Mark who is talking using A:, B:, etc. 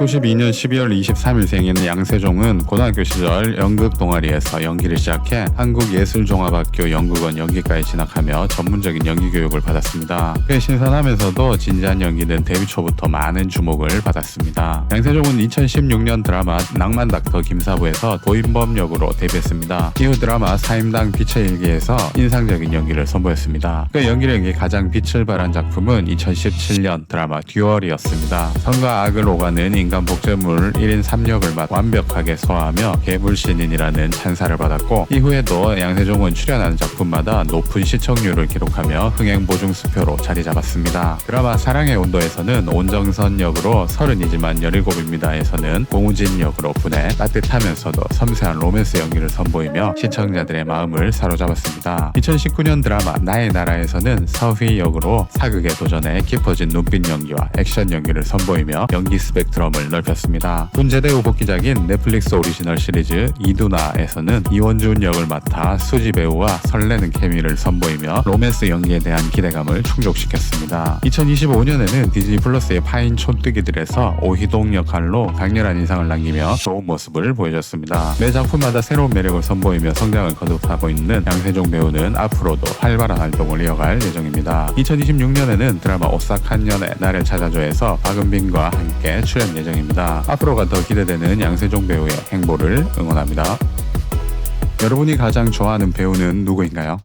A: 1992년 12월 23일 생인 양세종은 고등학교 시절 연극 동아리에서 연기를 시작해 한국예술종합학교 연극원 연기과에 진학하며 전문적인 연기 교육을 받았습니다. 꽤 신선하면서도 진지한 연기는 데뷔 초부터 많은 주목을 받았습니다. 양세종은 2016년 드라마 낭만 닥터 김사부에서 도인범 역으로 데뷔했습니다. 이후 드라마 사임당 빛의 일기에서 인상적인 연기를 선보였습니다. 그 연기력이 가장 빛을 발한 작품은 2017년 드라마 듀얼이었습니다. 선과 악을 오가는 인간 복제물 1인 3역을 맡 완벽하게 소화하며 개불신인이라는 찬사를 받았고 이후에도 양세종은 출연하는 작품마다 높은 시청률을 기록하며 흥행 보증 수표로 자리 잡았습니다. 드라마 사랑의 온도에서는 온정선 역으로 서른이지만 17입니다에서는 공우진 역으로 분해 따뜻하면서도 섬세한 로맨스 연기를 선보이며 시청자들의 마음을 사로잡았습니다. 2019년 드라마 나의 나라에서는 서휘 역으로 사극에 도전해 깊어진 눈빛 연기와 액션 연기를 선보이며 연기 스펙 트럼을 넓혔습니다. 군제대 후 복귀작인 넷플릭스 오리지널 시리즈 이두나에서는 이원준 역을 맡아 수지 배우와 설레는 케미를 선보이며 로맨스 연기에 대한 기대감을 충족시켰습니다. 2025년에는 디즈니 플러스의 파인 촌뜨기들에서 오희동 역할로 강렬한 인상을 남기며 좋은 모습을 보여줬습니다. 매 작품마다 새로운 매력을 선보이며 성장을 거듭하고 있는 양세종 배우는 앞으로도 활발한 활동을 이어갈 예정입니다. 2026년에는 드라마 오싹한 년의 나를 찾아줘에서 박은빈과 함께 출연 예정입니다. 앞으로가 더 기대되는 양세종 배우의 행보를 응원합니다. 여러분이 가장 좋아하는 배우는 누구인가요?